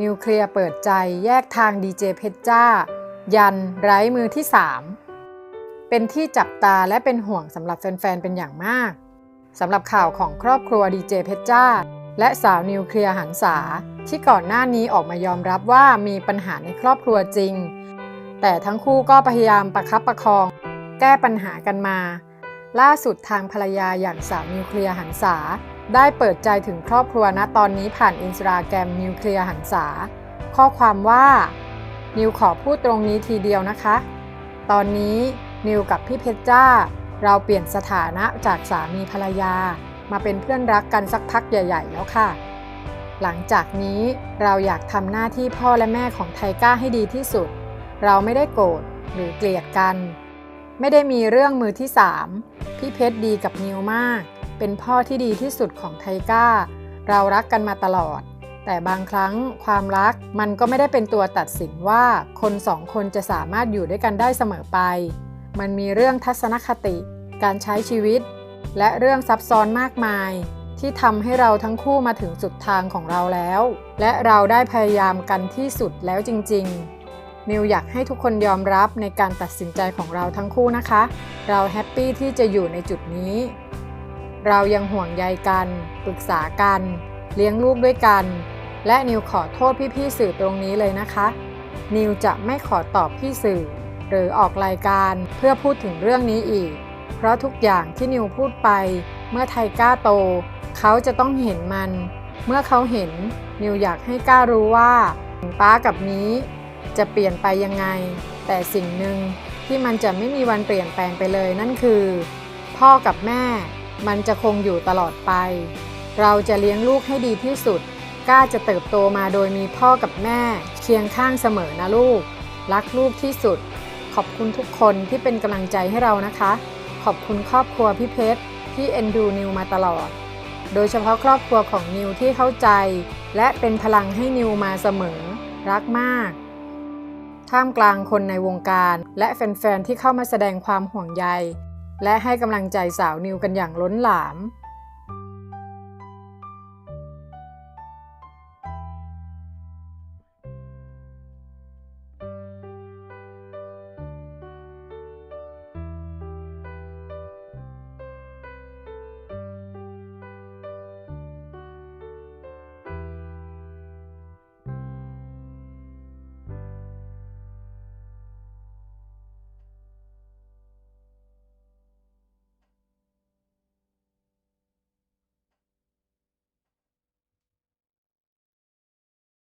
นิวเคลียร์เปิดใจแยกทางดีเจเพชรจ้า ยันไร้มือที่ 3 เป็นที่จับตาและเป็นห่วงสำหรับแฟน ๆ เป็นอย่างมากสำหรับข่าวของครอบครัวดีเจเพชรจ้า และสาวนิวเคลียร์หันษา ที่ก่อนหน้านี้ออกมายอมรับว่ามีปัญหาในครอบครัวจริง แต่ทั้งคู่ก็พยายามประคับประคอง แก้ปัญหากันมา ล่าสุดทางภรรยาอย่างสาวนิวเคลียร์หันษา ได้เปิดใจถึงครอบครัวณตอนนี้ผ่านอินสตาแกรมนิวเคลียร์หันษา ข้อความว่า นิวขอพูดตรงนี้ทีเดียวนะคะ ตอนนี้นิวกับพี่เพชรจ้า เราเปลี่ยนสถานะจากสามีภรรยา มาเป็นเพื่อนรักกันสักพักใหญ่ ๆ แล้วค่ะ หลังจากนี้เราอยากทำหน้าที่พ่อและแม่ของไทก้าให้ดีที่สุด เราไม่ได้โกรธหรือเกลียดกัน ไม่ได้มีเรื่องมือที่สามพี่เพชรดีกับนิวมาก เป็นพ่อที่ดีที่สุดของไทก้า เรารักกันมาตลอด แต่บางครั้งความรักมันก็ไม่ได้เป็นตัวตัดสินว่าคนสองคนจะสามารถอยู่ด้วยกันได้เสมอไป มันมีเรื่องทัศนคติ การใช้ชีวิต และเรื่องซับซ้อนมากมาย ที่ทำให้เราทั้งคู่มาถึงสุดทางของเราแล้ว และเราได้พยายามกันที่สุดแล้วจริง ๆนิวอยากให้ทุกคนยอมรับในการตัดสินใจของเราทั้งคู่นะคะ เราแฮปปี้ที่จะอยู่ในจุดนี้ เรายังห่วงใยกัน ปรึกษากัน เลี้ยงลูกด้วยกัน และนิวขอโทษพี่ๆสื่อตรงนี้เลยนะคะ นิวจะไม่ขอตอบพี่สื่อ หรือออกรายการเพื่อพูดถึงเรื่องนี้อีก เพราะทุกอย่างที่นิวพูดไป เมื่อไทก้าโต เขาจะต้องเห็นมัน เมื่อเขาเห็น นิวอยากให้ก้ารู้ว่าป้ากับนี้ จะเปลี่ยนไปยังไง แต่สิ่งหนึ่งที่มันจะไม่มีวันเปลี่ยนแปลงไปเลยนั่นคือ พ่อกับแม่ มันจะคงอยู่ตลอดไป เราจะเลี้ยงลูกให้ดีที่สุด ก้าจะเติบโตมาโดยมีพ่อกับแม่ เคียงข้างเสมอนะลูก รักลูกที่สุด ขอบคุณทุกคนที่เป็นกำลังใจให้เรานะคะ ขอบคุณครอบครัวพี่เพชรที่เอ็นดูนิวมาตลอด โดยเฉพาะครอบครัวของนิวที่เข้าใจ และเป็นพลังให้นิวมาเสมอ รักมากท่ามกลางคนในวงการ และแฟนๆที่เข้ามาแสดงความห่วงใย และให้กำลังใจสาวนิวกันอย่างล้นหลาม